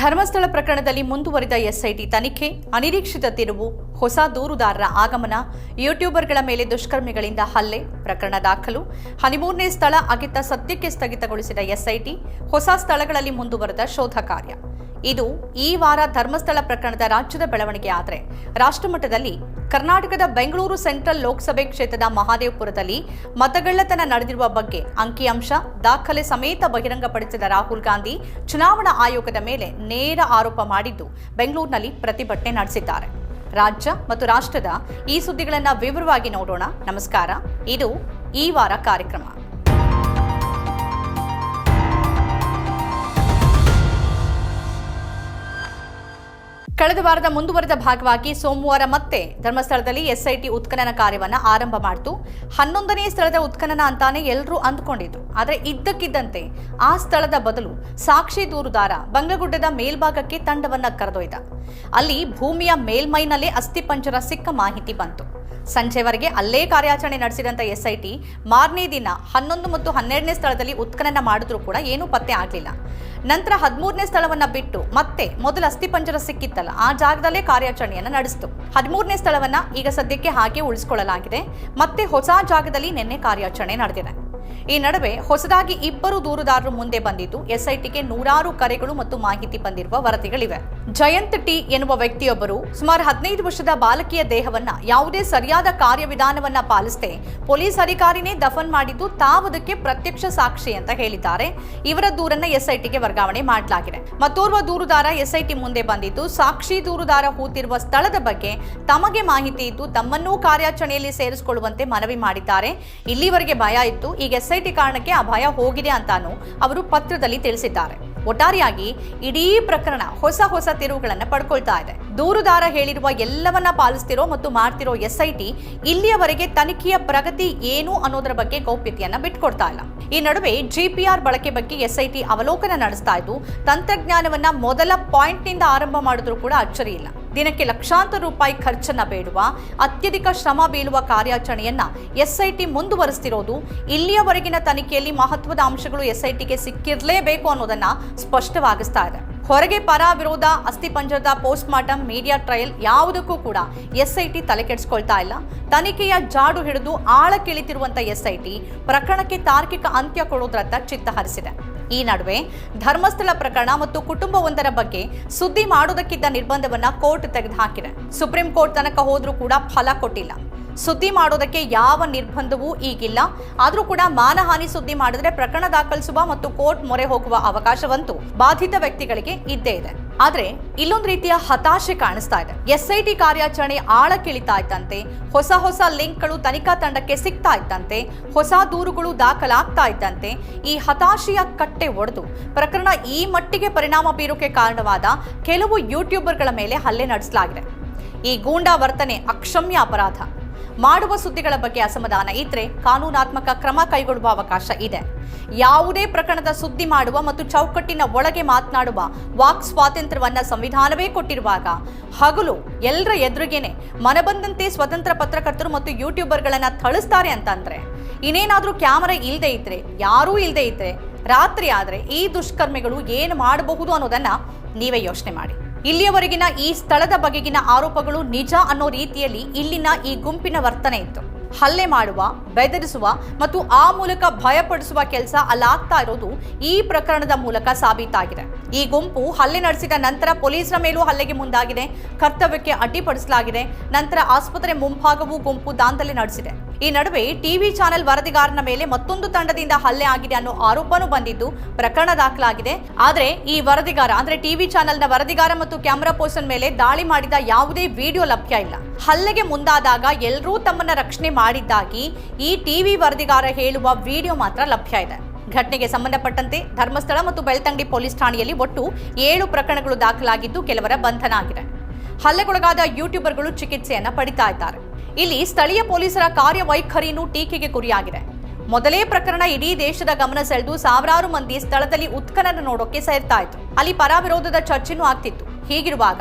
ಧರ್ಮಸ್ಥಳ ಪ್ರಕರಣದಲ್ಲಿ ಮುಂದುವರಿದ ಎಸ್ಐಟಿ ತನಿಖೆ, ಅನಿರೀಕ್ಷಿತ ತಿರುವು, ಹೊಸ ದೂರುದಾರರ ಆಗಮನ, ಯೂಟ್ಯೂಬರ್ಗಳ ಮೇಲೆ ದುಷ್ಕರ್ಮಿಗಳಿಂದ ಹಲ್ಲೆ, ಪ್ರಕರಣ ದಾಖಲು, ಹದಿಮೂರನೇ ಸ್ಥಳ ಅಗಿತ ಸದ್ಯಕ್ಕೆ ಸ್ಥಗಿತಗೊಳಿಸಿದ ಎಸ್ಐಟಿ, ಹೊಸ ಸ್ಥಳಗಳಲ್ಲಿ ಮುಂದುವರೆದ ಶೋಧ ಕಾರ್ಯ. ಇದು ಈ ವಾರ ಧರ್ಮಸ್ಥಳ ಪ್ರಕರಣದ ರಾಜ್ಯದ ಬೆಳವಣಿಗೆ ಆದರೆ, ರಾಷ್ಟ್ರಮಟ್ಟದಲ್ಲಿ ಕರ್ನಾಟಕದ ಬೆಂಗಳೂರು ಸೆಂಟ್ರಲ್ ಲೋಕಸಭೆ ಕ್ಷೇತ್ರದ ಮಹಾದೇವಪುರದಲ್ಲಿ ಮತಗಳ್ಳತನ ನಡೆದಿರುವ ಬಗ್ಗೆ ಅಂಕಿಅಂಶ ದಾಖಲೆ ಸಮೇತ ಬಹಿರಂಗಪಡಿಸಿದ ರಾಹುಲ್ ಗಾಂಧಿ ಚುನಾವಣಾ ಆಯೋಗದ ಮೇಲೆ ನೇರ ಆರೋಪ ಮಾಡಿದ್ದು ಬೆಂಗಳೂರಿನಲ್ಲಿ ಪ್ರತಿಭಟನೆ ನಡೆಸಿದ್ದಾರೆ. ರಾಜ್ಯ ಮತ್ತು ರಾಷ್ಟ್ರದ ಈ ಸುದ್ದಿಗಳನ್ನು ವಿವರವಾಗಿ ನೋಡೋಣ. ನಮಸ್ಕಾರ. ಇದು ಈ ವಾರ ಕಾರ್ಯಕ್ರಮ. ಕಳೆದ ವಾರದ ಮುಂದುವರೆದ ಭಾಗವಾಗಿ ಸೋಮವಾರ ಮತ್ತೆ ಧರ್ಮಸ್ಥಳದಲ್ಲಿ ಎಸ್ಐಟಿ ಉತ್ಖನನ ಕಾರ್ಯವನ್ನ ಆರಂಭ ಮಾಡಿತು. ಹನ್ನೊಂದನೇ ಸ್ಥಳದ ಉತ್ಖನನ ಅಂತಾನೆ ಎಲ್ಲರೂ ಅಂದ್ಕೊಂಡಿದ್ರು. ಆದರೆ ಇದ್ದಕ್ಕಿದ್ದಂತೆ ಆ ಸ್ಥಳದ ಬದಲು ಸಾಕ್ಷಿ ದೂರುದಾರ ಬಂಗಗುಡ್ಡದ ಮೇಲ್ಭಾಗಕ್ಕೆ ತಂಡವನ್ನ ಕರೆದೊಯ್ದ. ಅಲ್ಲಿ ಭೂಮಿಯ ಮೇಲ್ಮೈನಲ್ಲೇ ಅಸ್ಥಿಪಂಜರ ಸಿಕ್ಕ ಮಾಹಿತಿ ಬಂತು. ಸಂಜೆವರೆಗೆ ಅಲ್ಲೇ ಕಾರ್ಯಾಚರಣೆ ನಡೆಸಿದಂಥ ಎಸ್ಐಟಿ ಮಾರನೇ ದಿನ ಹನ್ನೊಂದು ಮತ್ತು ಹನ್ನೆರಡನೇ ಸ್ಥಳದಲ್ಲಿ ಉತ್ಖನನ ಮಾಡಿದ್ರೂ ಕೂಡ ಏನೂ ಪತ್ತೆ ಆಗಲಿಲ್ಲ. ನಂತರ ಹದಿಮೂರನೇ ಸ್ಥಳವನ್ನ ಬಿಟ್ಟು ಮತ್ತೆ ಮೊದಲ ಅಸ್ಥಿಪಂಜರ ಸಿಕ್ಕಿತ್ತಲ್ಲ. ಆ ಜಾಗದಲ್ಲೇ ಕಾರ್ಯಾಚರಣೆಯನ್ನು ನಡೆಸಿತು. ಹದಿಮೂರನೇ ಸ್ಥಳವನ್ನ ಈಗ ಸದ್ಯಕ್ಕೆ ಹಾಗೆ ಉಳಿಸಿಕೊಳ್ಳಲಾಗಿದೆ. ಮತ್ತೆ ಹೊಸ ಜಾಗದಲ್ಲಿ ನಿನ್ನೆ ಕಾರ್ಯಾಚರಣೆ ನಡೆದಿದೆ. ಈ ನಡುವೆ ಹೊಸದಾಗಿ ಇಬ್ಬರು ದೂರುದಾರರು ಮುಂದೆ ಬಂದಿದ್ದು, ಎಸ್ಐಟಿಗೆ ನೂರಾರು ಕರೆಗಳು ಮತ್ತು ಮಾಹಿತಿ ಬಂದಿರುವ ವರದಿಗಳಿವೆ. ಜಯಂತ್ ಟಿ ಎನ್ನುವ ವ್ಯಕ್ತಿಯೊಬ್ಬರು ಸುಮಾರು ಹದಿನೈದು ವರ್ಷದ ಬಾಲಕಿಯ ದೇಹವನ್ನ ಯಾವುದೇ ಸರಿಯಾದ ಕಾರ್ಯವಿಧಾನವನ್ನ ಪಾಲಿಸದೆ ಪೊಲೀಸ್ ಅಧಿಕಾರಿನೇ ದಫನ್ ಮಾಡಿದ್ದು ತಾವದಕ್ಕೆ ಪ್ರತ್ಯಕ್ಷ ಸಾಕ್ಷಿ ಅಂತ ಹೇಳಿದ್ದಾರೆ. ಇವರ ದೂರನ್ನ ಎಸ್ಐಟಿಗೆ ವರ್ಗಾವಣೆ ಮಾಡಲಾಗಿದೆ. ಮತ್ತೋರ್ವ ದೂರುದಾರ ಎಸ್ಐಟಿ ಮುಂದೆ ಬಂದಿದ್ದು, ಸಾಕ್ಷಿ ದೂರುದಾರ ಹೂತಿರುವ ಸ್ಥಳದ ಬಗ್ಗೆ ತಮಗೆ ಮಾಹಿತಿ ಇದ್ದು, ತಮ್ಮನ್ನೂ ಕಾರ್ಯಾಚರಣೆಯಲ್ಲಿ ಸೇರಿಸಿಕೊಳ್ಳುವಂತೆ ಮನವಿ ಮಾಡಿದ್ದಾರೆ. ಇಲ್ಲಿವರೆಗೆ ಭಯ ಇತ್ತು. ಈಗ ಎಸ್ಐಟಿ ಕಾರಣಕ್ಕೆ ಆ ಭಯ ಹೋಗಿದೆ ಅಂತಾನು ಅವರು ಪತ್ರದಲ್ಲಿ ತಿಳಿಸಿದ್ದಾರೆ. ಒಟ್ಟಾರೆಯಾಗಿ ಇಡೀ ಪ್ರಕರಣ ಹೊಸ ಹೊಸ ತಿರುವುಗಳನ್ನು ಪಡ್ಕೊಳ್ತಾ ಇದೆ. ದೂರುದಾರ ಹೇಳಿರುವ ಎಲ್ಲವನ್ನ ಪಾಲಿಸ್ತಿರೋ ಮತ್ತು ಮಾಡ್ತಿರೋ ಎಸ್ಐಟಿ ಇಲ್ಲಿಯವರೆಗೆ ತನಿಖೆಯ ಪ್ರಗತಿ ಏನು ಅನ್ನೋದರ ಬಗ್ಗೆ ಗೌಪ್ಯತೆಯನ್ನ ಬಿಟ್ಕೊಡ್ತಾ ಇಲ್ಲ. ಈ ನಡುವೆ ಜಿಪಿಆರ್ ಬಳಕೆ ಬಗ್ಗೆ ಎಸ್ಐಟಿ ಅವಲೋಕನ ನಡೆಸ್ತಾ ಇದ್ದು, ತಂತ್ರಜ್ಞಾನವನ್ನ ಮೊದಲ ಪಾಯಿಂಟ್ನಿಂದ ಆರಂಭ ಮಾಡಿದ್ರು ಕೂಡ ಅಚ್ಚರಿ ಇಲ್ಲ. ದಿನಕ್ಕೆ ಲಕ್ಷಾಂತರ ರೂಪಾಯಿ ಖರ್ಚನ್ನ ಬೇಡುವ, ಅತ್ಯಧಿಕ ಶ್ರಮ ಬೀಳುವ ಕಾರ್ಯಾಚರಣೆಯನ್ನ ಎಸ್ಐಟಿ ಮುಂದುವರಿಸ್ತಿರೋದು, ಇಲ್ಲಿಯವರೆಗಿನ ತನಿಖೆಯಲ್ಲಿ ಮಹತ್ವದ ಅಂಶಗಳು ಎಸ್ಐಟಿಗೆ ಸಿಕ್ಕಿರಲೇಬೇಕು ಅನ್ನೋದನ್ನು ಸ್ಪಷ್ಟವಾಗಿಸ್ತಾ ಇದೆ. ಹೊರಗೆ ಪರ ವಿರೋಧ ಅಸ್ಥಿಪಂಜರದ ಪೋಸ್ಟ್ ಮಾರ್ಟಮ್ ಮೀಡಿಯಾ ಟ್ರಯಲ್ ಯಾವುದಕ್ಕೂ ಕೂಡ ಎಸ್ಐಟಿ ತಲೆ ಕೆಡಿಸ್ಕೊಳ್ತಾ ಇಲ್ಲ. ತನಿಖೆಯ ಜಾಡು ಹಿಡಿದು ಆಳಕ್ಕಿಳಿತಿರುವಂಥ ಎಸ್ಐಟಿ ಪ್ರಕರಣಕ್ಕೆ ತಾರ್ಕಿಕ ಅಂತ್ಯ ಕೊಡೋದ್ರತ್ತ ಚಿತ್ತ ಹರಿಸಿದೆ. ಈ ನಡುವೆ ಧರ್ಮಸ್ಥಳ ಪ್ರಕರಣ ಮತ್ತು ಕುಟುಂಬವೊಂದರ ಬಗ್ಗೆ ಸುದ್ದಿ ಮಾಡೋದಕ್ಕಿದ್ದ ನಿರ್ಬಂಧವನ್ನ ಕೋರ್ಟ್ ತೆಗೆದುಹಾಕಿದೆ. ಸುಪ್ರೀಂ ಕೋರ್ಟ್ ತನಕ ಹೋದ್ರೂ ಕೂಡ ಫಲ ಕೊಟ್ಟಿಲ್ಲ. ಸುದ್ದಿ ಮಾಡೋದಕ್ಕೆ ಯಾವ ನಿರ್ಬಂಧವೂ ಈಗಿಲ್ಲ. ಆದರೂ ಕೂಡ ಮಾನಹಾನಿ ಸುದ್ದಿ ಮಾಡಿದ್ರೆ ಪ್ರಕರಣ ದಾಖಲಿಸುವ ಮತ್ತು ಕೋರ್ಟ್ ಮೊರೆ ಹೋಗುವ ಅವಕಾಶವಂತೂ ಬಾಧಿತ ವ್ಯಕ್ತಿಗಳಿಗೆ ಇದ್ದೇ ಇದೆ. ಆದ್ರೆ ಇಲ್ಲೊಂದು ರೀತಿಯ ಹತಾಶೆ ಕಾಣಿಸ್ತಾ ಇದೆ. ಎಸ್ಐಟಿ ಕಾರ್ಯಾಚರಣೆ ಆಳಕ್ಕಿಳಿತಾ ಇದ್ದಂತೆ, ಹೊಸ ಹೊಸ ಲಿಂಕ್ಗಳು ತನಿಖಾ ತಂಡಕ್ಕೆ ಸಿಗ್ತಾ ಇದ್ದಂತೆ, ಹೊಸ ದೂರುಗಳು ದಾಖಲಾಗ್ತಾ ಇದ್ದಂತೆ ಈ ಹತಾಶೆಯ ಕಟ್ಟೆ ಒಡೆದು ಪ್ರಕರಣ ಈ ಮಟ್ಟಿಗೆ ಪರಿಣಾಮ ಬೀರೋಕೆ ಕಾರಣವಾದ ಕೆಲವು ಯೂಟ್ಯೂಬರ್ಗಳ ಮೇಲೆ ಹಲ್ಲೆ ನಡೆಸಲಾಗಿದೆ. ಈ ಗೂಂಡಾ ವರ್ತನೆ ಅಕ್ಷಮ್ಯ ಅಪರಾಧ. ಮಾಡುವ ಸುದ್ದಿಗಳ ಬಗ್ಗೆ ಅಸಮಾಧಾನ ಇದ್ರೆ ಕಾನೂನಾತ್ಮಕ ಕ್ರಮ ಕೈಗೊಳ್ಳುವ ಅವಕಾಶ ಇದೆ. ಯಾವುದೇ ಪ್ರಕರಣದ ಸುದ್ದಿ ಮಾಡುವ ಮತ್ತು ಚೌಕಟ್ಟಿನ ಒಳಗೆ ಮಾತನಾಡುವ ವಾಕ್ ಸ್ವಾತಂತ್ರ್ಯವನ್ನ ಸಂವಿಧಾನವೇ ಕೊಟ್ಟಿರುವಾಗ ಹಗಲು ಎಲ್ಲರ ಎದುರಿಗೇನೆ ಮನಬಂದಂತೆ ಸ್ವತಂತ್ರ ಪತ್ರಕರ್ತರು ಮತ್ತು ಯೂಟ್ಯೂಬರ್ಗಳನ್ನ ಥಳಿಸ್ತಾರೆ ಅಂತಂದ್ರೆ ಇನ್ನೇನಾದ್ರೂ ಕ್ಯಾಮರಾ ಇಲ್ಲದೆ ಇದ್ರೆ, ಯಾರೂ ಇಲ್ಲದೆ ಇದ್ರೆ, ರಾತ್ರಿ ಆದರೆ ಈ ದುಷ್ಕರ್ಮಿಗಳು ಏನು ಮಾಡಬಹುದು ಅನ್ನೋದನ್ನ ನೀವೇ ಯೋಚನೆ ಮಾಡಿ. ಇಲ್ಲಿಯವರೆಗಿನ ಈ ಸ್ಥಳದ ಬಗೆಗಿನ ಆರೋಪಗಳು ನಿಜ ಅನ್ನೋ ರೀತಿಯಲ್ಲಿ ಇಲ್ಲಿನ ಈ ಗುಂಪಿನ ವರ್ತನೆ ಇತ್ತು. ಹಲ್ಲೆ ಮಾಡುವ, ಬೆದರಿಸುವ ಮತ್ತು ಆ ಮೂಲಕ ಭಯಪಡಿಸುವ ಕೆಲಸ ಅಲ್ಲಾಗ್ತಾ ಇರೋದು ಈ ಪ್ರಕರಣದ ಮೂಲಕ ಸಾಬೀತಾಗಿದೆ. ಈ ಗುಂಪು ಹಲ್ಲೆ ನಡೆಸಿದ ನಂತರ ಪೊಲೀಸರ ಮೇಲೂ ಹಲ್ಲೆಗೆ ಮುಂದಾಗಿದೆ. ಕರ್ತವ್ಯಕ್ಕೆ ಅಡ್ಡಿಪಡಿಸಲಾಗಿದೆ. ನಂತರ ಆಸ್ಪತ್ರೆ ಮುಂಭಾಗವೂ ಗುಂಪು ದಾಂಧಲೆ ನಡೆಸಿದೆ. ಈ ನಡುವೆ ಟಿವಿ ಚಾನೆಲ್ ವರದಿಗಾರನ ಮೇಲೆ ಮತ್ತೊಂದು ತಂಡದಿಂದ ಹಲ್ಲೆ ಆಗಿದೆ ಅನ್ನೋ ಆರೋಪನೂ ಬಂದಿದ್ದು ಪ್ರಕರಣ ದಾಖಲಾಗಿದೆ. ಆದರೆ ಈ ವರದಿಗಾರ, ಅಂದ್ರೆ ಟಿವಿ ಚಾನೆಲ್ನ ವರದಿಗಾರ ಮತ್ತು ಕ್ಯಾಮೆರಾ ಪರ್ಸನ್ ಮೇಲೆ ದಾಳಿ ಮಾಡಿದ ಯಾವುದೇ ವಿಡಿಯೋ ಲಭ್ಯ ಇಲ್ಲ. ಹಲ್ಲೆಗೆ ಮುಂದಾದಾಗ ಎಲ್ಲರೂ ತಮ್ಮನ್ನ ರಕ್ಷಣೆ ಮಾಡಿದ್ದಾಗಿ ಈ ಟಿವಿ ವರದಿಗಾರ ಹೇಳುವ ವಿಡಿಯೋ ಮಾತ್ರ ಲಭ್ಯ ಇದೆ. ಘಟನೆಗೆ ಸಂಬಂಧಪಟ್ಟಂತೆ ಧರ್ಮಸ್ಥಳ ಮತ್ತು ಬೆಳ್ತಂಗಡಿ ಪೊಲೀಸ್ ಠಾಣೆಯಲ್ಲಿ ಒಟ್ಟು ಏಳು ಪ್ರಕರಣಗಳು ದಾಖಲಾಗಿದ್ದು ಕೆಲವರ ಬಂಧನ ಆಗಿದೆ. ಹಲ್ಲೆಗೊಳಗಾದ ಯೂಟ್ಯೂಬರ್ಗಳು ಚಿಕಿತ್ಸೆಯನ್ನ ಪಡಿತಾ ಇದ್ದಾರೆ. ಇಲ್ಲಿ ಸ್ಥಳೀಯ ಪೊಲೀಸರ ಕಾರ್ಯವೈಖರಿನೂ ಟೀಕೆಗೆ ಗುರಿಯಾಗಿದೆ. ಮೊದಲೇ ಪ್ರಕರಣ ಇಡೀ ದೇಶದ ಗಮನ ಸೆಳೆದು ಸಾವಿರಾರು ಮಂದಿ ಸ್ಥಳದಲ್ಲಿ ಉತ್ಖನನ ನೋಡೋಕೆ ಸೇರ್ತಾ ಇತ್ತು ಅಲ್ಲಿ ಪರ ವಿರೋಧದ ಚರ್ಚೆನೂ ಆಗ್ತಿತ್ತು. ಹೀಗಿರುವಾಗ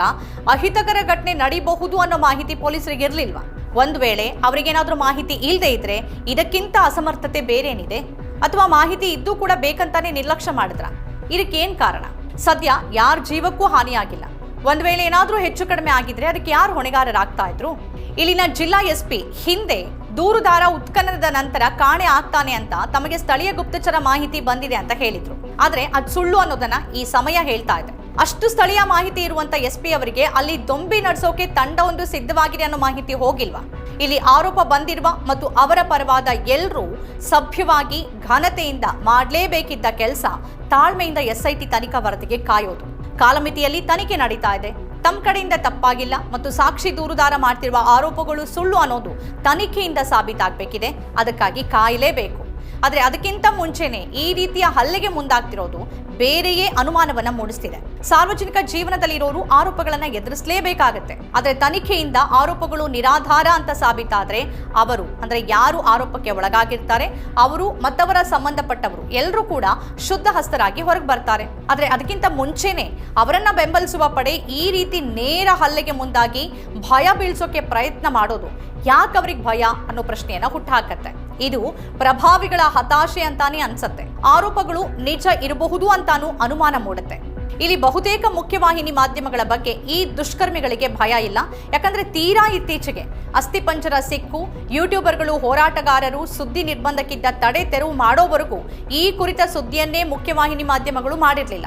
ಅಹಿತಕರ ಘಟನೆ ನಡೀಬಹುದು ಅನ್ನೋ ಮಾಹಿತಿ ಪೊಲೀಸರಿಗೆ ಇರಲಿಲ್ವಾ? ಒಂದು ವೇಳೆ ಅವರಿಗೇನಾದರೂ ಮಾಹಿತಿ ಇಲ್ಲದೆ ಇದ್ರೆ ಇದಕ್ಕಿಂತ ಅಸಮರ್ಥತೆ ಬೇರೇನಿದೆ? ಅಥವಾ ಮಾಹಿತಿ ಇದ್ದು ಕೂಡ ಬೇಕಂತಾನೆ ನಿರ್ಲಕ್ಷ್ಯ ಮಾಡಿದ್ರ? ಇದಕ್ಕೇನ್ ಕಾರಣ? ಸದ್ಯ ಯಾರ ಜೀವಕ್ಕೂ ಹಾನಿಯಾಗಿಲ್ಲ. ಒಂದ್ ವೇಳೆ ಏನಾದ್ರೂ ಹೆಚ್ಚು ಕಡಿಮೆ ಆಗಿದ್ರೆ ಅದಕ್ಕೆ ಯಾರು ಹೊಣೆಗಾರರಾಗ್ತಾ ಇದ್ರು? ಇಲ್ಲಿನ ಜಿಲ್ಲಾ ಎಸ್ಪಿ ಹಿಂದೆ ದೂರುದಾರ ಉತ್ಖನನದ ನಂತರ ಕಾಣೆ ಆಗ್ತಾನೆ ಅಂತ ತಮಗೆ ಸ್ಥಳೀಯ ಗುಪ್ತಚರ ಮಾಹಿತಿ ಬಂದಿದೆ ಅಂತ ಹೇಳಿದ್ರು. ಆದ್ರೆ ಅದು ಸುಳ್ಳು ಅನ್ನೋದನ್ನ ಈ ಸಮಯ ಹೇಳ್ತಾ ಇದೆ. ಅಷ್ಟು ಸ್ಥಳೀಯ ಮಾಹಿತಿ ಇರುವಂತ ಎಸ್ ಪಿ ಅವರಿಗೆ ಅಲ್ಲಿ ದೊಂಬಿ ನಡೆಸೋಕೆ ಒಂದು ಸಿದ್ಧವಾಗಿದೆ ಅನ್ನೋ ಮಾಹಿತಿ ಹೋಗಿಲ್ವಾ? ಇಲ್ಲಿ ಆರೋಪ ಬಂದಿರುವ ಮತ್ತು ಅವರ ಪರವಾದ ಎಲ್ಲರೂ ಸಭ್ಯವಾಗಿ ಘನತೆಯಿಂದ ಮಾಡಲೇಬೇಕಿದ್ದ ಕೆಲಸ ತಾಳ್ಮೆಯಿಂದ ಎಸ್ಐಟಿ ತನಿಖಾ ವರದಿಗೆ ಕಾಯೋದು. ಕಾಲಮಿತಿಯಲ್ಲಿ ತನಿಖೆ ನಡೀತಾ ಇದೆ. ತಮ್ಮ ಕಡೆಯಿಂದ ತಪ್ಪಾಗಿಲ್ಲ ಮತ್ತು ಸಾಕ್ಷಿ ದೂರುದಾರ ಮಾಡ್ತಿರುವ ಆರೋಪಗಳು ಸುಳ್ಳು ಅನ್ನೋದು ತನಿಖೆಯಿಂದ ಸಾಬೀತಾಗಬೇಕಿದೆ. ಅದಕ್ಕಾಗಿ ಕಾಯಲೇಬೇಕು. ಆದರೆ ಅದಕ್ಕಿಂತ ಮುಂಚೆನೆ ಈ ರೀತಿಯ ಹಲ್ಲೆಗೆ ಮುಂದಾಗ್ತಿರೋದು ಬೇರೆಯೇ ಅನುಮಾನವನ್ನ ಮೂಡಿಸ್ತಿದೆ. ಸಾರ್ವಜನಿಕ ಜೀವನದಲ್ಲಿರೋರು ಆರೋಪಗಳನ್ನ ಎದುರಿಸಲೇಬೇಕಾಗತ್ತೆ. ಆದರೆ ತನಿಖೆಯಿಂದ ಆರೋಪಗಳು ನಿರಾಧಾರ ಅಂತ ಸಾಬೀತಾದ್ರೆ ಅವರು, ಅಂದ್ರೆ ಯಾರು ಆರೋಪಕ್ಕೆ ಒಳಗಾಗಿರ್ತಾರೆ, ಅವರು ಮತ್ತವರ ಸಂಬಂಧಪಟ್ಟವರು ಎಲ್ಲರೂ ಕೂಡ ಶುದ್ಧ ಹಸ್ತರಾಗಿ ಹೊರಗೆ ಬರ್ತಾರೆ. ಆದರೆ ಅದಕ್ಕಿಂತ ಮುಂಚೆನೆ ಅವರನ್ನ ಬೆಂಬಲಿಸುವ ಪಡೆ ಈ ರೀತಿ ನೇರ ಹಲ್ಲೆಗೆ ಮುಂದಾಗಿ ಭಯ ಬೀಳ್ಸೋಕೆ ಪ್ರಯತ್ನ ಮಾಡೋದು ಯಾಕೆ ಅವ್ರಿಗೆ ಭಯ ಅನ್ನೋ ಪ್ರಶ್ನೆಯನ್ನ ಹುಟ್ಟಾಕತ್ತೆ ಇದು ಪ್ರಭಾವಿಗಳ ಹತಾಶೆ ಅಂತಾನೆ ಅನ್ಸತ್ತೆ. ಆರೋಪಗಳು ನಿಜ ಇರಬಹುದು ಅಂತಾನೂ ಅನುಮಾನ ಮೂಡುತ್ತೆ. ಇಲ್ಲಿ ಬಹುತೇಕ ಮುಖ್ಯವಾಹಿನಿ ಮಾಧ್ಯಮಗಳ ಬಗ್ಗೆ ಈ ದುಷ್ಕರ್ಮಿಗಳಿಗೆ ಭಯ ಇಲ್ಲ. ಯಾಕಂದ್ರೆ ತೀರಾ ಇತ್ತೀಚೆಗೆ ಅಸ್ಥಿಪಂಜರ ಸಿಕ್ಕು, ಯೂಟ್ಯೂಬರ್ಗಳು, ಹೋರಾಟಗಾರರು, ಸುದ್ದಿ ನಿರ್ಬಂಧಕ್ಕಿದ್ದ ತಡೆ ತೆರವು ಮಾಡೋವರೆಗೂ ಈ ಕುರಿತ ಸುದ್ದಿಯನ್ನೇ ಮುಖ್ಯವಾಹಿನಿ ಮಾಧ್ಯಮಗಳು ಮಾಡಿರಲಿಲ್ಲ.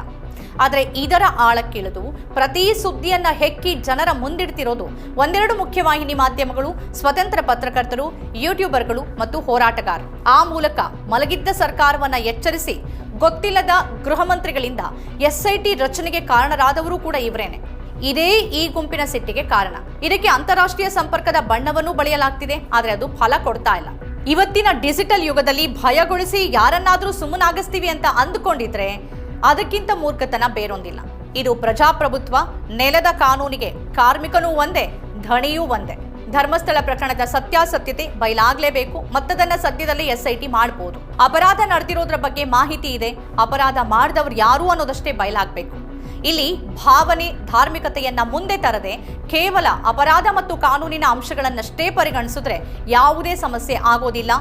ಆದರೆ ಇದರ ಆಳಕ್ಕಿಳಿದು ಪ್ರತಿ ಸುದ್ದಿಯನ್ನ ಹೆಕ್ಕಿ ಜನರ ಮುಂದಿಡ್ತಿರೋದು ಒಂದೆರಡು ಮುಖ್ಯವಾಹಿನಿ ಮಾಧ್ಯಮಗಳು, ಸ್ವತಂತ್ರ ಪತ್ರಕರ್ತರು, ಯೂಟ್ಯೂಬರ್ಗಳು ಮತ್ತು ಹೋರಾಟಗಾರರು ಆ ಮೂಲಕ ಮಲಗಿದ್ದ ಸರ್ಕಾರವನ್ನ ಎಚ್ಚರಿಸಿ ಗೊತ್ತಿಲ್ಲದ ಗೃಹ ಮಂತ್ರಿಗಳಿಂದ ಎಸ್ಐಟಿ ರಚನೆಗೆ ಕಾರಣರಾದವರು ಕೂಡ ಇವರೇನೆ. ಇದೇ ಈ ಗುಂಪಿನ ಸಿಟ್ಟಿಗೆ ಕಾರಣ. ಇದಕ್ಕೆ ಅಂತಾರಾಷ್ಟ್ರೀಯ ಸಂಪರ್ಕದ ಬಣ್ಣವನ್ನು ಬಳಿಯಲಾಗ್ತಿದೆ, ಆದರೆ ಅದು ಫಲ ಕೊಡ್ತಾ ಇಲ್ಲ. ಇವತ್ತಿನ ಡಿಜಿಟಲ್ ಯುಗದಲ್ಲಿ ಭಯಗೊಳಿಸಿ ಯಾರನ್ನಾದರೂ ಸುಮ್ಮನಾಗಿಸ್ತೀವಿ ಅಂತ ಅಂದುಕೊಂಡಿದ್ರೆ ಅದಕ್ಕಿಂತ ಮೂರ್ಖತನ ಬೇರೊಂದಿಲ್ಲ. ಇದು ಪ್ರಜಾಪ್ರಭುತ್ವ, ನೆಲದ ಕಾನೂನಿಗೆ ಕಾರ್ಮಿಕನೂ ಒಂದೇ, ಧಣಿಯೂ ಒಂದೇ. ಧರ್ಮಸ್ಥಳ ಪ್ರಕರಣದ ಸತ್ಯಾಸತ್ಯತೆ ಬಯಲಾಗಲೇಬೇಕು, ಮತ್ತದನ್ನ ಸದ್ಯದಲ್ಲಿ ಎಸ್ಐಟಿ ಮಾಡಬಹುದು ಅಪರಾಧ ನಡೆದಿರೋದ್ರ ಬಗ್ಗೆ ಮಾಹಿತಿ ಇದೆ, ಅಪರಾಧ ಮಾಡಿದವರು ಯಾರು ಅನ್ನೋದಷ್ಟೇ ಬಯಲಾಗಬೇಕು. ಇಲ್ಲಿ ಭಾವನೆ, ಧಾರ್ಮಿಕತೆಯನ್ನ ಮುಂದೆ ತರದೆ ಕೇವಲ ಅಪರಾಧ ಮತ್ತು ಕಾನೂನಿನ ಅಂಶಗಳನ್ನಷ್ಟೇ ಪರಿಗಣಿಸಿದ್ರೆ ಯಾವುದೇ ಸಮಸ್ಯೆ ಆಗೋದಿಲ್ಲ.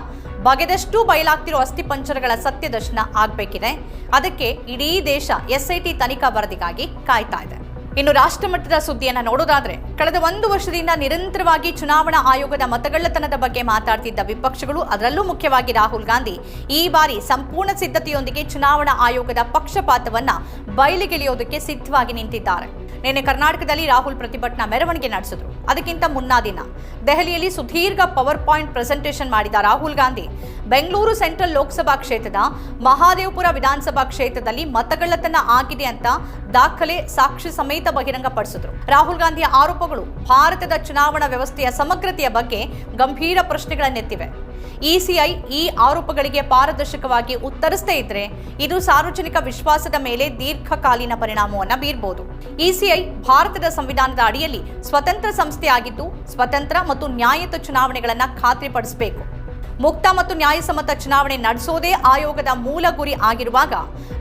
ಬಗೆದಷ್ಟು ಬಯಲಾಗ್ತಿರೋ ಅಸ್ಥಿಪಂಜರಗಳ ಸತ್ಯದರ್ಶನ ಆಗಬೇಕಿದೆ. ಅದಕ್ಕೆ ಇಡೀ ದೇಶ ಎಸ್ಐಟಿ ತನಿಖಾ ವರದಿಗಾಗಿ ಕಾಯ್ತಾ ಇದೆ. ಇನ್ನು ರಾಷ್ಟ್ರಮಟ್ಟದ ಸುದ್ದಿಯನ್ನ ನೋಡೋದಾದ್ರೆ, ಕಳೆದ ಒಂದು ವರ್ಷದಿಂದ ನಿರಂತರವಾಗಿ ಚುನಾವಣಾ ಆಯೋಗದ ಮತಗಳ್ಳತನದ ಬಗ್ಗೆ ಮಾತಾಡ್ತಿದ್ದ ವಿಪಕ್ಷಗಳು, ಅದರಲ್ಲೂ ಮುಖ್ಯವಾಗಿ ರಾಹುಲ್ ಗಾಂಧಿ, ಈ ಬಾರಿ ಸಂಪೂರ್ಣ ಸಿದ್ಧತೆಯೊಂದಿಗೆ ಚುನಾವಣಾ ಆಯೋಗದ ಪಕ್ಷಪಾತವನ್ನ ಬಯಲಿಗೆಳೆಯೋದಕ್ಕೆ ಸಿದ್ಧವಾಗಿ ನಿಂತಿದ್ದಾರೆ. ನಿನ್ನೆ ಕರ್ನಾಟಕದಲ್ಲಿ ರಾಹುಲ್ ಪ್ರತಿಭಟನಾ ಮೆರವಣಿಗೆ ನಡೆಸಿದ್ರು. ಅದಕ್ಕಿಂತ ಮುನ್ನಾ ದಿನ ದೆಹಲಿಯಲ್ಲಿ ಸುದೀರ್ಘ ಪವರ್ ಪಾಯಿಂಟ್ ಪ್ರೆಸೆಂಟೇಷನ್ ಮಾಡಿದ ರಾಹುಲ್ ಗಾಂಧಿ ಬೆಂಗಳೂರು ಸೆಂಟ್ರಲ್ ಲೋಕಸಭಾ ಕ್ಷೇತ್ರದ ಮಹಾದೇವಪುರ ವಿಧಾನಸಭಾ ಕ್ಷೇತ್ರದಲ್ಲಿ ಮತಗಳ್ಳತನ ಆಗಿದೆ ಅಂತ ದಾಖಲೆ ಸಾಕ್ಷಿ ಸಮೇತ ಬಹಿರಂಗಪಡಿಸಿದ್ರು. ರಾಹುಲ್ ಗಾಂಧಿಯ ಆರೋಪಗಳು ಭಾರತದ ಚುನಾವಣಾ ವ್ಯವಸ್ಥೆಯ ಸಮಗ್ರತೆಯ ಬಗ್ಗೆ ಗಂಭೀರ ಪ್ರಶ್ನೆಗಳನ್ನೆತ್ತಿವೆ. ಇಸಿಐ ಈ ಆರೋಪಗಳಿಗೆ ಪಾರದರ್ಶಕವಾಗಿ ಉತ್ತರಿಸದೇ ಇದ್ರೆ ಇದು ಸಾರ್ವಜನಿಕ ವಿಶ್ವಾಸದ ಮೇಲೆ ದೀರ್ಘಕಾಲೀನ ಪರಿಣಾಮವನ್ನು ಬೀರಬಹುದು ಇಸಿಐ ಭಾರತದ ಸಂವಿಧಾನದ ಅಡಿಯಲ್ಲಿ ಸ್ವತಂತ್ರ ಸಂಸ್ಥೆಯಾಗಿದ್ದು, ಸ್ವತಂತ್ರ ಮತ್ತು ನ್ಯಾಯಯುತ ಚುನಾವಣೆಗಳನ್ನು ಖಾತ್ರಿಪಡಿಸಬೇಕು. ಮುಕ್ತ ಮತ್ತು ನ್ಯಾಯಸಮ್ಮತ ಚುನಾವಣೆ ನಡೆಸೋದೇ ಆಯೋಗದ ಮೂಲ ಗುರಿ ಆಗಿರುವಾಗ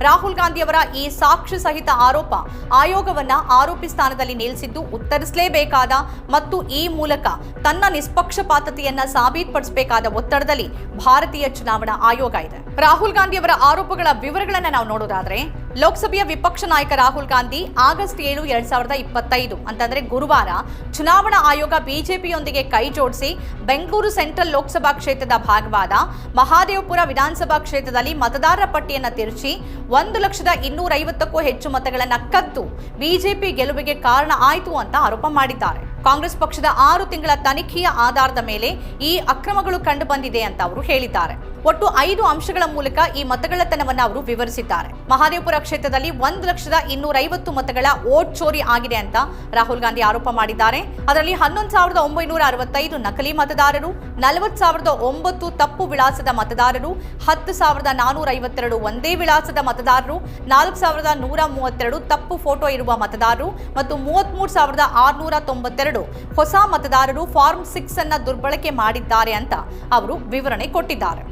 ರಾಹುಲ್ ಗಾಂಧಿಯವರ ಈ ಸಾಕ್ಷಿ ಸಹಿತ ಆರೋಪ ಆಯೋಗವನ್ನ ಆರೋಪಿ ಸ್ಥಾನದಲ್ಲಿ ನಿಲ್ಲಿಸಿದ್ದು ಉತ್ತರಿಸಲೇಬೇಕಾದ ಮತ್ತು ಈ ಮೂಲಕ ತನ್ನ ನಿಷ್ಪಕ್ಷಪಾತತೆಯನ್ನ ಸಾಬೀತುಪಡಿಸಬೇಕಾದ ಒತ್ತಡದಲ್ಲಿ ಭಾರತೀಯ ಚುನಾವಣಾ ಆಯೋಗ ಇದೆ. ರಾಹುಲ್ ಗಾಂಧಿಯವರ ಆರೋಪಗಳ ವಿವರಗಳನ್ನ ನಾವು ನೋಡೋದಾದ್ರೆ ಲೋಕಸಭೆಯ ವಿಪಕ್ಷ ನಾಯಕ ರಾಹುಲ್ ಗಾಂಧಿ ಆಗಸ್ಟ್ ಏಳು, ಎರಡ್ ಸಾವಿರದ ಇಪ್ಪತ್ತೈದು, ಅಂತಂದ್ರೆ ಗುರುವಾರ ಚುನಾವಣಾ ಆಯೋಗ ಬಿಜೆಪಿಯೊಂದಿಗೆ ಕೈ ಜೋಡಿಸಿ ಬೆಂಗಳೂರು ಸೆಂಟ್ರಲ್ ಲೋಕಸಭಾ ಕ್ಷೇತ್ರದ ಭಾಗವಾದ ಮಹಾದೇವಪುರ ವಿಧಾನಸಭಾ ಕ್ಷೇತ್ರದಲ್ಲಿ ಮತದಾರರ ಪಟ್ಟಿಯನ್ನು ತಿರುಚಿ ಒಂದು ಲಕ್ಷದ ಇನ್ನೂರೈವತ್ತಕ್ಕೂ ಹೆಚ್ಚು ಮತಗಳನ್ನು ಕದ್ದು ಬಿಜೆಪಿ ಗೆಲುವಿಗೆ ಕಾರಣ ಆಯಿತು ಅಂತ ಆರೋಪ ಮಾಡಿದ್ದಾರೆ. ಕಾಂಗ್ರೆಸ್ ಪಕ್ಷದ ಆರು ತಿಂಗಳ ತನಿಖೆಯ ಆಧಾರದ ಮೇಲೆ ಈ ಅಕ್ರಮಗಳು ಕಂಡು ಬಂದಿದೆ ಅಂತ ಅವರು ಹೇಳಿದ್ದಾರೆ. ಒಟ್ಟು ಐದು ಅಂಶಗಳ ಮೂಲಕ ಈ ಮತಗಳತನವನ್ನು ಅವರು ವಿವರಿಸಿದ್ದಾರೆ. ಮಹಾದೇವಪುರ ಕ್ಷೇತ್ರದಲ್ಲಿ ಒಂದು ಲಕ್ಷದ ಇನ್ನೂರೈವತ್ತು ಮತಗಳ ಓಟ್ ಚೋರಿ ಆಗಿದೆ ಅಂತ ರಾಹುಲ್ ಗಾಂಧಿ ಆರೋಪ ಮಾಡಿದ್ದಾರೆ. ಅದರಲ್ಲಿ ಹನ್ನೊಂದು ಸಾವಿರದ ಒಂಬೈನೂರ ಅರವತ್ತೈದು ನಕಲಿ ಮತದಾರರು ನಲವತ್ತು ಸಾವಿರದ ಒಂಬತ್ತು ತಪ್ಪು ವಿಳಾಸದ ಮತದಾರರು, ಹತ್ತು ಸಾವಿರದ ನಾನೂರ ಐವತ್ತೆರಡು ಒಂದೇ ವಿಳಾಸದ ಮತದಾರರು, ನಾಲ್ಕು ಸಾವಿರದ ನೂರ ಮೂವತ್ತೆರಡು ತಪ್ಪು ಫೋಟೋ ಇರುವ ಮತದಾರರು ಮತ್ತು ಮೂವತ್ತ್ಮೂರು ಸಾವಿರದ ಆರುನೂರ ತೊಂಬತ್ತೆರಡು ಹೊಸ ಮತದಾರರು ಫಾರ್ಮ್ ಸಿಕ್ಸ್ ಅನ್ನ ದುರ್ಬಳಕೆ ಮಾಡಿದ್ದಾರೆ ಅಂತ ಅವರು ವಿವರಣೆ ಕೊಟ್ಟಿದ್ದಾರೆ.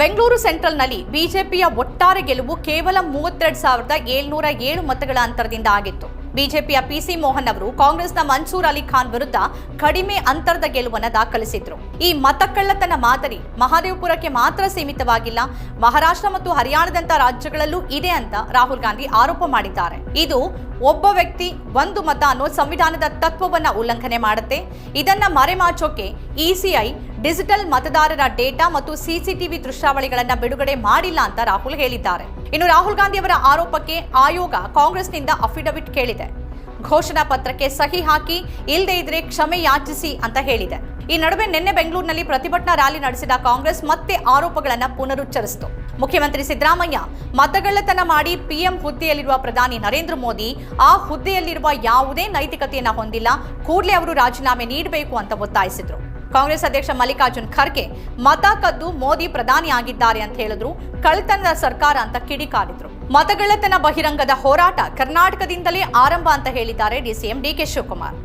ಬೆಂಗಳೂರು ಸೆಂಟ್ರಲ್ನಲ್ಲಿ ಬಿಜೆಪಿಯ ಒಟ್ಟಾರೆ ಗೆಲುವು ಕೇವಲ ಮೂವತ್ತೆರಡು ಸಾವಿರದ ಏಳ್ನೂರ ಏಳು ಮತಗಳ ಅಂತರದಿಂದ ಆಗಿತ್ತು. ಬಿಜೆಪಿಯ ಪಿಸಿ ಮೋಹನ್ ಅವರು ಕಾಂಗ್ರೆಸ್ನ ಮನ್ಸೂರ್ ಅಲಿ ಖಾನ್ ವಿರುದ್ಧ ಕಡಿಮೆ ಅಂತರದ ಗೆಲುವನ್ನು ದಾಖಲಿಸಿದ್ರು. ಈ ಮತಕಳ್ಳತನ ಮಾದರಿ ಮಹಾದೇವಪುರಕ್ಕೆ ಮಾತ್ರ ಸೀಮಿತವಾಗಿಲ್ಲ. ಮಹಾರಾಷ್ಟ್ರ ಮತ್ತು ಹರಿಯಾಣದಂತಹ ರಾಜ್ಯಗಳಲ್ಲೂ ಇದೆ ಅಂತ ರಾಹುಲ್ ಗಾಂಧಿ ಆರೋಪ ಮಾಡಿದ್ದಾರೆ. ಇದು ಒಬ್ಬ ವ್ಯಕ್ತಿ ಒಂದು ಮತ ಅನ್ನೋ ಸಂವಿಧಾನದ ತತ್ವವನ್ನ ಉಲ್ಲಂಘನೆ ಮಾಡುತ್ತೆ. ಇದನ್ನ ಮರೆಮಾಚೋಕೆ ಇಸಿಐ ಡಿಜಿಟಲ್ ಮತದಾರರ ಡೇಟಾ ಮತ್ತು ಸಿಸಿಟಿವಿ ದೃಶ್ಯಾವಳಿಗಳನ್ನ ಬಿಡುಗಡೆ ಮಾಡಿಲ್ಲ ಅಂತ ರಾಹುಲ್ ಹೇಳಿದ್ದಾರೆ. ಇನ್ನು ರಾಹುಲ್ ಗಾಂಧಿ ಅವರ ಆರೋಪಕ್ಕೆ ಆಯೋಗ ಕಾಂಗ್ರೆಸ್ನಿಂದ ಅಫಿಡವಿಟ್ ಕೇಳಿದೆ. ಘೋಷಣಾ ಪತ್ರಕ್ಕೆ ಸಹಿ ಹಾಕಿ ಇಲ್ಲದೇ ಇದ್ರೆ ಕ್ಷಮೆ ಯಾಚಿಸಿ ಅಂತ ಹೇಳಿದೆ. ಈ ನಡುವೆ ನಿನ್ನೆ ಬೆಂಗಳೂರಿನಲ್ಲಿ ಪ್ರತಿಭಟನಾ ರ್ಯಾಲಿ ನಡೆಸಿದ ಕಾಂಗ್ರೆಸ್ ಮತ್ತೆ ಆರೋಪಗಳನ್ನು ಪುನರುಚ್ಚರಿಸಿತು. ಮುಖ್ಯಮಂತ್ರಿ ಸಿದ್ದರಾಮಯ್ಯ ಮತಗಳ್ಳತನ ಮಾಡಿ ಪಿಎಂ ಹುದ್ದೆಯಲ್ಲಿರುವ ಪ್ರಧಾನಿ ನರೇಂದ್ರ ಮೋದಿ ಆ ಹುದ್ದೆಯಲ್ಲಿರುವ ಯಾವುದೇ ನೈತಿಕತೆಯನ್ನು ಹೊಂದಿಲ್ಲ. ಕೂಡಲೇ ಅವರು ರಾಜೀನಾಮೆ ನೀಡಬೇಕು ಅಂತ ಒತ್ತಾಯಿಸಿದರು. ಕಾಂಗ್ರೆಸ್ ಅಧ್ಯಕ್ಷ ಮಲ್ಲಿಕಾರ್ಜುನ್ ಖರ್ಗೆ ಮತ ಕದ್ದು ಮೋದಿ ಪ್ರಧಾನಿ ಆಗಿದ್ದಾರೆ ಅಂತ ಹೇಳಿದ್ರು. ಕಳ್ತನದ ಸರ್ಕಾರ ಅಂತ ಕಿಡಿಕಾರಿದ್ರು. ಮತಗಳ್ಳತನ ಬಹಿರಂಗದ ಹೋರಾಟ ಕರ್ನಾಟಕದಿಂದಲೇ ಆರಂಭ ಅಂತ ಹೇಳಿದ್ದಾರೆ ಡಿಸಿಎಂ ಡಿಕೆ ಶಿವಕುಮಾರ್.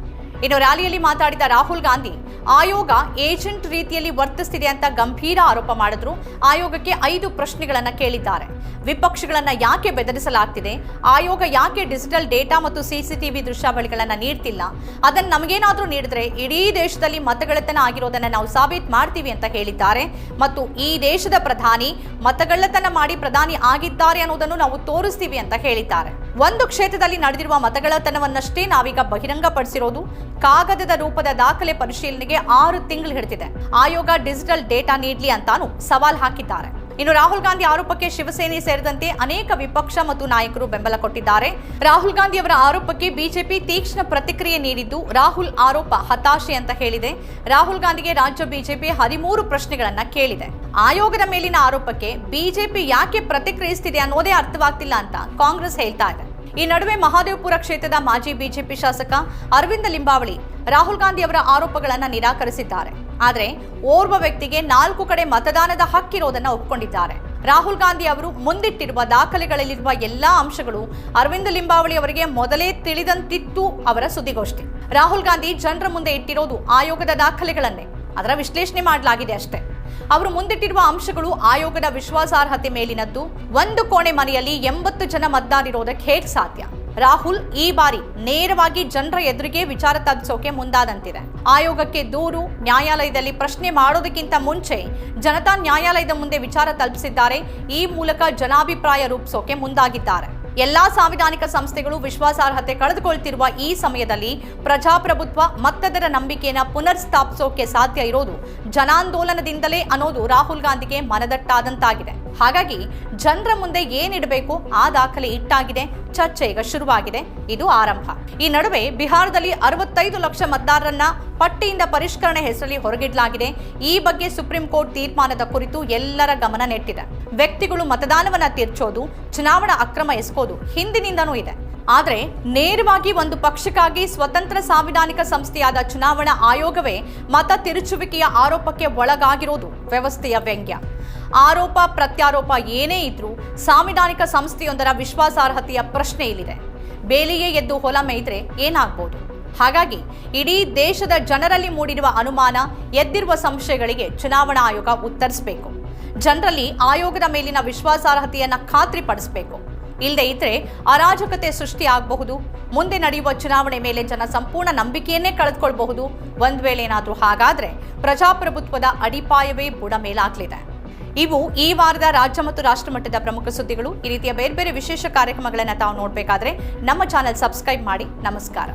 ಇನ್ನು ರ್ಯಾಲಿಯಲ್ಲಿ ಮಾತಾಡಿದ ರಾಹುಲ್ ಗಾಂಧಿ, ಆಯೋಗ ಏಜೆಂಟ್ ರೀತಿಯಲ್ಲಿ ವರ್ತಿಸ್ತಿದೆ ಅಂತ ಗಂಭೀರ ಆರೋಪ ಮಾಡಿದ್ರು. ಆಯೋಗಕ್ಕೆ ಐದು ಪ್ರಶ್ನೆಗಳನ್ನು ಕೇಳಿದ್ದಾರೆ. ವಿಪಕ್ಷಗಳನ್ನ ಯಾಕೆ ಬೆದರಿಸಲಾಗ್ತಿದೆ? ಆಯೋಗ ಯಾಕೆ ಡಿಜಿಟಲ್ ಡೇಟಾ ಮತ್ತು ಸಿಸಿಟಿವಿ ದೃಶ್ಯಾವಳಿಗಳನ್ನ ನೀಡ್ತಿಲ್ಲ? ಅದನ್ನು ನಮಗೇನಾದರೂ ನೀಡಿದ್ರೆ ಇಡೀ ದೇಶದಲ್ಲಿ ಮತಗಳತನ ಆಗಿರೋದನ್ನ ನಾವು ಸಾಬೀತು ಮಾಡ್ತೀವಿ ಅಂತ ಹೇಳಿದ್ದಾರೆ. ಮತ್ತು ಈ ದೇಶದ ಪ್ರಧಾನಿ ಮತಗಳ್ಳತನ ಮಾಡಿ ಪ್ರಧಾನಿ ಆಗಿದ್ದಾರೆ ಅನ್ನೋದನ್ನು ನಾವು ತೋರಿಸ್ತೀವಿ ಅಂತ ಹೇಳಿದ್ದಾರೆ. ಒಂದು ಕ್ಷೇತ್ರದಲ್ಲಿ ನಡೆದಿರುವ ಮತಗಳತನವನ್ನಷ್ಟೇ ನಾವೀಗ ಬಹಿರಂಗಪಡಿಸಿರೋದು. ಕಾಗದದ ರೂಪದ ದಾಖಲೆ ಪರಿಶೀಲನೆಗೆ ಆರು ತಿಂಗಳು ಹಿಡಿದಿದೆ. ಆಯೋಗ ಡಿಜಿಟಲ್ ಡೇಟಾ ನೀಡಲಿ ಅಂತಾನು ಸವಾಲ್ ಹಾಕಿದ್ದಾರೆ. ಇನ್ನು ರಾಹುಲ್ ಗಾಂಧಿ ಆರೋಪಕ್ಕೆ ಶಿವಸೇನೆ ಸೇರಿದಂತೆ ಅನೇಕ ವಿಪಕ್ಷ ಮತ್ತು ನಾಯಕರು ಬೆಂಬಲ ಕೊಟ್ಟಿದ್ದಾರೆ. ರಾಹುಲ್ ಗಾಂಧಿ ಅವರ ಆರೋಪಕ್ಕೆ ಬಿಜೆಪಿ ತೀಕ್ಷ್ಣ ಪ್ರತಿಕ್ರಿಯೆ ನೀಡಿದ್ದು ರಾಹುಲ್ ಆರೋಪ ಹತಾಶೆ ಅಂತ ಹೇಳಿದೆ. ರಾಹುಲ್ ಗಾಂಧಿಗೆ ರಾಜ್ಯ ಬಿಜೆಪಿ ಹದಿಮೂರು ಪ್ರಶ್ನೆಗಳನ್ನ ಕೇಳಿದೆ. ಆಯೋಗದ ಮೇಲಿನ ಆರೋಪಕ್ಕೆ ಬಿಜೆಪಿ ಯಾಕೆ ಪ್ರತಿಕ್ರಿಯಿಸ್ತಿದೆ ಅನ್ನೋದೇ ಅರ್ಥವಾಗ್ತಿಲ್ಲ ಅಂತ ಕಾಂಗ್ರೆಸ್ ಹೇಳ್ತಾ ಇದೆ. ಈ ನಡುವೆ ಮಹಾದೇವಪುರ ಕ್ಷೇತ್ರದ ಮಾಜಿ ಬಿಜೆಪಿ ಶಾಸಕ ಅರವಿಂದ ಲಿಂಬಾವಳಿ ರಾಹುಲ್ ಗಾಂಧಿ ಅವರ ಆರೋಪಗಳನ್ನು ನಿರಾಕರಿಸಿದ್ದಾರೆ. ಆದರೆ ಓರ್ವ ವ್ಯಕ್ತಿಗೆ ನಾಲ್ಕು ಕಡೆ ಮತದಾನದ ಹಕ್ಕಿರೋದನ್ನು ಒಪ್ಪಿಕೊಂಡಿದ್ದಾರೆ ರಾಹುಲ್ ಗಾಂಧಿ ಅವರು ಮುಂದಿಟ್ಟಿರುವ ದಾಖಲೆಗಳಲ್ಲಿರುವ ಎಲ್ಲಾ ಅಂಶಗಳು ಅರವಿಂದ ಲಿಂಬಾವಳಿ ಅವರಿಗೆ ಮೊದಲೇ ತಿಳಿದಂತಿತ್ತು ಅವರ ಸುದ್ದಿಗೋಷ್ಠಿ. ರಾಹುಲ್ ಗಾಂಧಿ ಜನರ ಮುಂದೆ ಇಟ್ಟಿರೋದು ಆಯೋಗದ ದಾಖಲೆಗಳನ್ನೇ. ಅದರ ವಿಶ್ಲೇಷಣೆ ಮಾಡಲಾಗಿದೆ ಅಷ್ಟೇ. ಅವರು ಮುಂದಿಟ್ಟಿರುವ ಅಂಶಗಳು ಆಯೋಗದ ವಿಶ್ವಾಸಾರ್ಹತೆ ಮೇಲಿನದ್ದು. ಒಂದು ಕೋಣೆ ಮನೆಯಲ್ಲಿ ಎಂಬತ್ತು ಜನ ಮತದಾರಿರೋದಕ್ಕೆ ಹೇಗೆ ಸಾಧ್ಯ? ರಾಹುಲ್ ಈ ಬಾರಿ ನೇರವಾಗಿ ಜನರ ಎದುರಿಗೆ ವಿಚಾರ ತಲುಪಿಸೋಕೆ ಮುಂದಾದಂತಿದೆ. ಆಯೋಗಕ್ಕೆ ದೂರು, ನ್ಯಾಯಾಲಯದಲ್ಲಿ ಪ್ರಶ್ನೆ ಮಾಡೋದಕ್ಕಿಂತ ಮುಂಚೆ ಜನತಾ ನ್ಯಾಯಾಲಯದ ಮುಂದೆ ವಿಚಾರ ತಲುಪಿಸಿದ್ದಾರೆ ಈ ಮೂಲಕ ಜನಾಭಿಪ್ರಾಯ ರೂಪಿಸೋಕೆ ಮುಂದಾಗಿದ್ದಾರೆ. ಎಲ್ಲಾ ಸಾಂವಿಧಾನಿಕ ಸಂಸ್ಥೆಗಳು ವಿಶ್ವಾಸಾರ್ಹತೆ ಕಳೆದುಕೊಳ್ತಿರುವ ಈ ಸಮಯದಲ್ಲಿ ಪ್ರಜಾಪ್ರಭುತ್ವ ಮತ್ತದರ ನಂಬಿಕೆಯನ್ನು ಪುನರ್ ಸ್ಥಾಪಿಸೋಕೆ ಸಾಧ್ಯ ಇರೋದು ಜನಾಂದೋಲನದಿಂದಲೇ ಅನ್ನೋದು ರಾಹುಲ್ ಗಾಂಧಿಗೆ ಮನದಟ್ಟಾದಂತಾಗಿದೆ. ಹಾಗಾಗಿ ಜನರ ಮುಂದೆ ಏನಿಡಬೇಕು ಆ ದಾಖಲೆ ಇಟ್ಟಾಗಿದೆ, ಚರ್ಚೆ ಈಗ ಶುರುವಾಗಿದೆ, ಇದು ಆರಂಭ. ಈ ನಡುವೆ ಬಿಹಾರದಲ್ಲಿ ಅರವತ್ತೈದು ಲಕ್ಷ ಮತದಾರರನ್ನ ಪಟ್ಟಿಯಿಂದ ಪರಿಷ್ಕರಣೆ ಹೆಸರಲ್ಲಿ ಹೊರಗಿಡಲಾಗಿದೆ. ಈ ಬಗ್ಗೆ ಸುಪ್ರೀಂ ಕೋರ್ಟ್ ತೀರ್ಮಾನದ ಕುರಿತು ಎಲ್ಲರ ಗಮನ ನೆಟ್ಟಿದೆ. ವ್ಯಕ್ತಿಗಳು ಮತದಾನವನ್ನ ತಿರ್ಚೋದು, ಚುನಾವಣಾ ಅಕ್ರಮ ಎಸ್ಕೋದು ಹಿಂದಿನಿಂದನೂ ಇದೆ. ಆದರೆ ನೇರವಾಗಿ ಒಂದು ಪಕ್ಷಕ್ಕಾಗಿ ಸ್ವತಂತ್ರ ಸಾಂವಿಧಾನಿಕ ಸಂಸ್ಥೆಯಾದ ಚುನಾವಣಾ ಆಯೋಗವೇ ಮತ ತಿರುಚುವಿಕೆಯ ಆರೋಪಕ್ಕೆ ಒಳಗಾಗಿರೋದು ವ್ಯವಸ್ಥೆಯ ವ್ಯಂಗ್ಯ. ಆರೋಪ, ಪ್ರತ್ಯಾರೋಪ ಏನೇ ಇದ್ರೂ ಸಾಂವಿಧಾನಿಕ ಸಂಸ್ಥೆಯೊಂದರ ವಿಶ್ವಾಸಾರ್ಹತೆಯ ಪ್ರಶ್ನೆ ಇಲ್ಲಿದೆ. ಬೇಲಿಯೇ ಎದ್ದು ಹೊಲ ಮೇಯ್ದ್ರೆ ಏನಾಗ್ಬೋದು? ಹಾಗಾಗಿ ಇಡೀ ದೇಶದ ಜನರಲ್ಲಿ ಮೂಡಿರುವ ಅನುಮಾನ, ಎದ್ದಿರುವ ಸಂಶಯಗಳಿಗೆ ಚುನಾವಣಾ ಆಯೋಗ ಉತ್ತರಿಸಬೇಕು. ಜನರಲ್ಲಿ ಆಯೋಗದ ಮೇಲಿನ ವಿಶ್ವಾಸಾರ್ಹತೆಯನ್ನ ಖಾತ್ರಿಪಡಿಸಬೇಕು. ಇಲ್ಲದೆ ಇದ್ರೆ ಅರಾಜಕತೆ ಸೃಷ್ಟಿಯಾಗಬಹುದು. ಮುಂದೆ ನಡೆಯುವ ಚುನಾವಣೆ ಮೇಲೆ ಜನ ಸಂಪೂರ್ಣ ನಂಬಿಕೆಯನ್ನೇ ಕಳೆದುಕೊಳ್ಬಹುದು. ಒಂದ್ ವೇಳೆ ಏನಾದರೂ ಹಾಗಾದ್ರೆ ಪ್ರಜಾಪ್ರಭುತ್ವದ ಅಡಿಪಾಯವೇ ಬುಡ ಮೇಲಾಗ್ಲಿದೆ ಇವು ಈ ವಾರದ ರಾಜ್ಯ ಮತ್ತು ರಾಷ್ಟ್ರ ಮಟ್ಟದ ಪ್ರಮುಖ ಸುದ್ದಿಗಳು. ಈ ರೀತಿಯ ಬೇರೆ ಬೇರೆ ವಿಶೇಷ ಕಾರ್ಯಕ್ರಮಗಳನ್ನು ತಾವು ನೋಡಬೇಕಾದ್ರೆ ನಮ್ಮ ಚಾನೆಲ್ ಸಬ್ಸ್ಕ್ರೈಬ್ ಮಾಡಿ. ನಮಸ್ಕಾರ.